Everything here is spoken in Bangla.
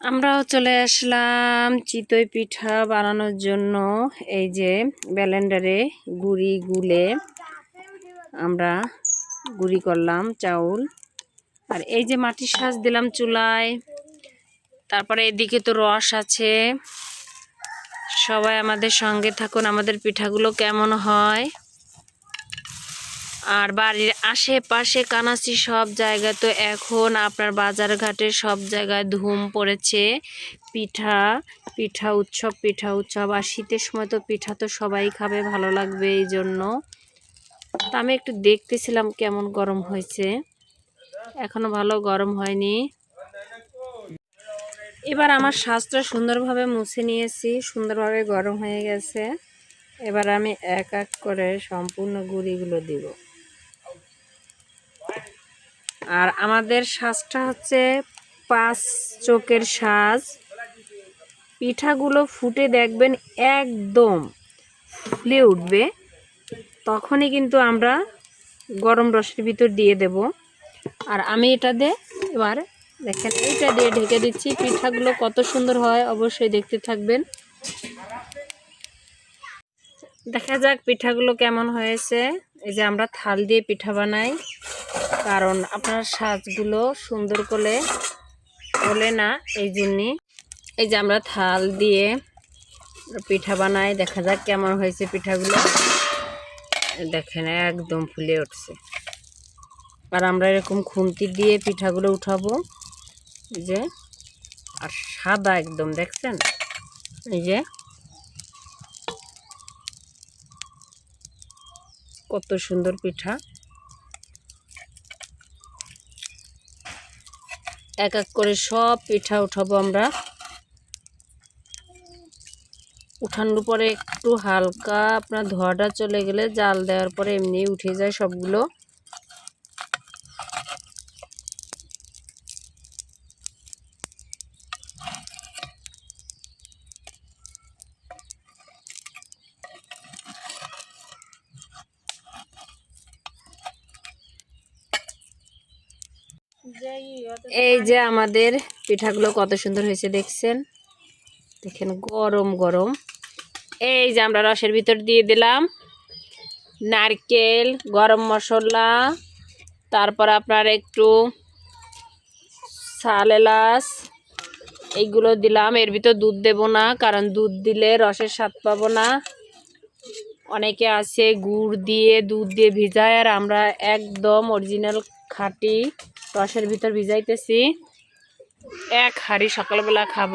আমরাও চলে আসলাম চিতই পিঠা বানানোর জন্য। এই যে ব্যালেন্ডারে গুড়ি গুলে আমরা গুড়ি করলাম, চাউল। আর এই যে মাটির সাজ দিলাম চুলায়। তারপরে এদিকে তো রস আছে। সবাই আমাদের সঙ্গে থাকুন, আমাদের পিঠাগুলো কেমন হয়। আর বাড়ির আশেপাশে কানাচি সব জায়গায়, তো এখন আপনার বাজার ঘাটে সব জায়গায় ধুম পড়েছে। পিঠা পিঠা উৎসব পিঠা উৎসব, আর শীতের সময় তো পিঠা তো সবাই খাবে, ভালো লাগবে এই জন্য। তা আমি একটু দেখতেছিলাম কেমন গরম হয়েছে। এখনও ভালো গরম হয়নি। এবার আমার শ্বাসটা সুন্দরভাবে মুছে নিয়েছি, সুন্দরভাবে গরম হয়ে গেছে। এবার আমি এক এক করে সম্পূর্ণ গুঁড়িগুলো দিব। আর আমাদের সাজটা হচ্ছে পাঁচ চোখের সাজ। পিঠাগুলো ফুটে দেখবেন একদম ফুলে উঠবে। তখনই কিন্তু আমরা গরম রসের ভিতর দিয়ে দেব। আর আমি এটা দিয়ে এবার দেখেন এটা দিয়ে ঢেকে দিচ্ছি। পিঠাগুলো কত সুন্দর হয় অবশ্যই দেখতে থাকবেন। দেখা যাক পিঠাগুলো কেমন হয়েছে। এই যে আমরা থাল দিয়ে পিঠা বানাই। কারণ আপনার সাজগুলো সুন্দর করে হলে না, এই জন্যে। এই যে আমরা থাল দিয়ে পিঠা বানাই, দেখা যাক কেমন হয়েছে পিঠাগুলো। দেখেন, একদম ফুলে উঠছে। আর আমরা এরকম খুন্তি দিয়ে পিঠাগুলো উঠাবো। এই যে, আর সাদা একদম, দেখছেন? এই যে, কত সুন্দর পিঠা। এক এক করে সব পিঠা উঠাবো আমরা। উঠানোর পরে একটু হালকা আপনার ধোয়াটা চলে গেলে জাল দেওয়ার পরে এমনি উঠে যায় সবগুলো। এই যে আমাদের পিঠাগুলো কত সুন্দর হয়েছে দেখছেন? দেখেন গরম গরম। এই যে আমরা রসের ভিতর দিয়ে দিলাম নারকেল গরম মশলা তারপর আপনার একটু সাল এলাচ এইগুলো দিলাম। এর ভিতর দুধ দেব না কারণ দুধ দিলে রসের স্বাদ পাবো না। অনেকে আছে গুড় দিয়ে দুধ দিয়ে ভিজায় আর আমরা একদম অরিজিনাল খাঁটি রসের ভিতর ভিজাইতেছি। এক হাঁড়ি সকালবেলা খাব।